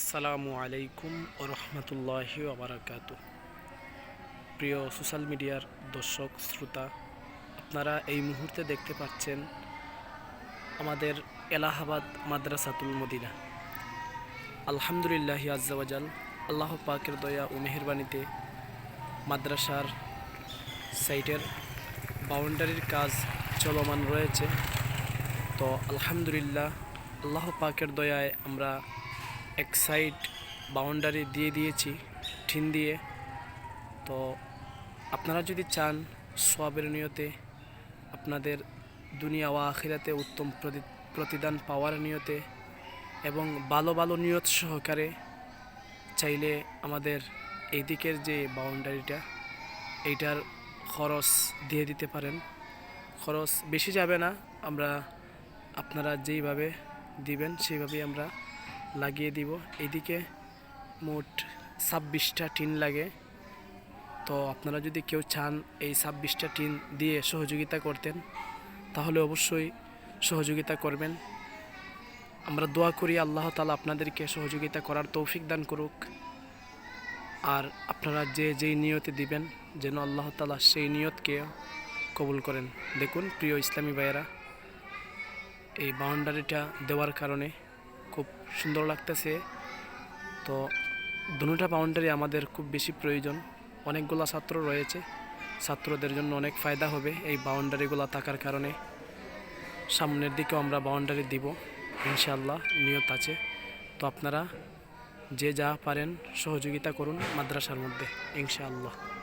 আসসালামু আলাইকুম ও রহমতুল্লাহি ওবরাকাতু প্রিয় সোশ্যাল মিডিয়ার দর্শক, শ্রোতা, আপনারা এই মুহূর্তে দেখতে পাচ্ছেন আমাদের এলাহাবাদ মাদ্রাসাতুল মদিনা। আলহামদুলিল্লাহ আজ্জাওয়াজাল আল্লাহ পাকের দয়া ও মেহরবানিতে মাদ্রাসার সাইটের বাউন্ডারির কাজ চলমান রয়েছে। তো আলহামদুলিল্লাহ, আল্লাহ পাকের দয়ায় আমরা এক সাইড বাউন্ডারি দিয়ে দিয়েছি, ঠিন দিয়ে। তো আপনারা যদি চান সবের নিয়তে আপনাদের দুনিয়া ও আখিরাতে উত্তম প্রতি- প্রতিদান পাওয়ার নিয়তে এবং ভালো ভালো নিয়ত সহকারে চাইলে আমাদের এই দিকের যে বাউন্ডারিটা এইটার খরচ দিয়ে দিতে পারেন। খরচ বেশি যাবে না, আমরা আপনারা যেইভাবে দিবেন, সেইভাবেই আমরা লাগিয়ে দিব। এদিকে মোট ছাব্বিশটা টিন লাগে। তো আপনারা যদি কেউ চান এই ছাব্বিশটা টিন দিয়ে সহযোগিতা করতেন, তাহলে অবশ্যই সহযোগিতা করবেন। আমরা দোয়া করি আল্লাহ তালা আপনাদেরকে সহযোগিতা করার তৌফিক দান করুক। আর আপনারা যে যেই নিয়তে দিবেন, যেন আল্লাহ তালা সেই নিয়তকে কবুল করেন। দেখুন, প্রিয় ইসলামী ভাইয়েরা, এই বাউন্ডারিটা দেওয়ার কারণে খুব সুন্দর লাগতেছে। তো দুটা বাউন্ডারি আমাদের খুব বেশি প্রয়োজন। অনেকগুলো ছাত্র রয়েছে। ছাত্রদের জন্য অনেক ফায়দা হবে এই বাউন্ডারিগুলো থাকার কারণে। সামনের দিকেও আমরা বাউন্ডারি দিব ইনশাল্লাহ নিয়ত আছে। তো আপনারা যে যা পারেন সহযোগিতা করুন মাদ্রাসার মধ্যে, ইনশাআল্লাহ।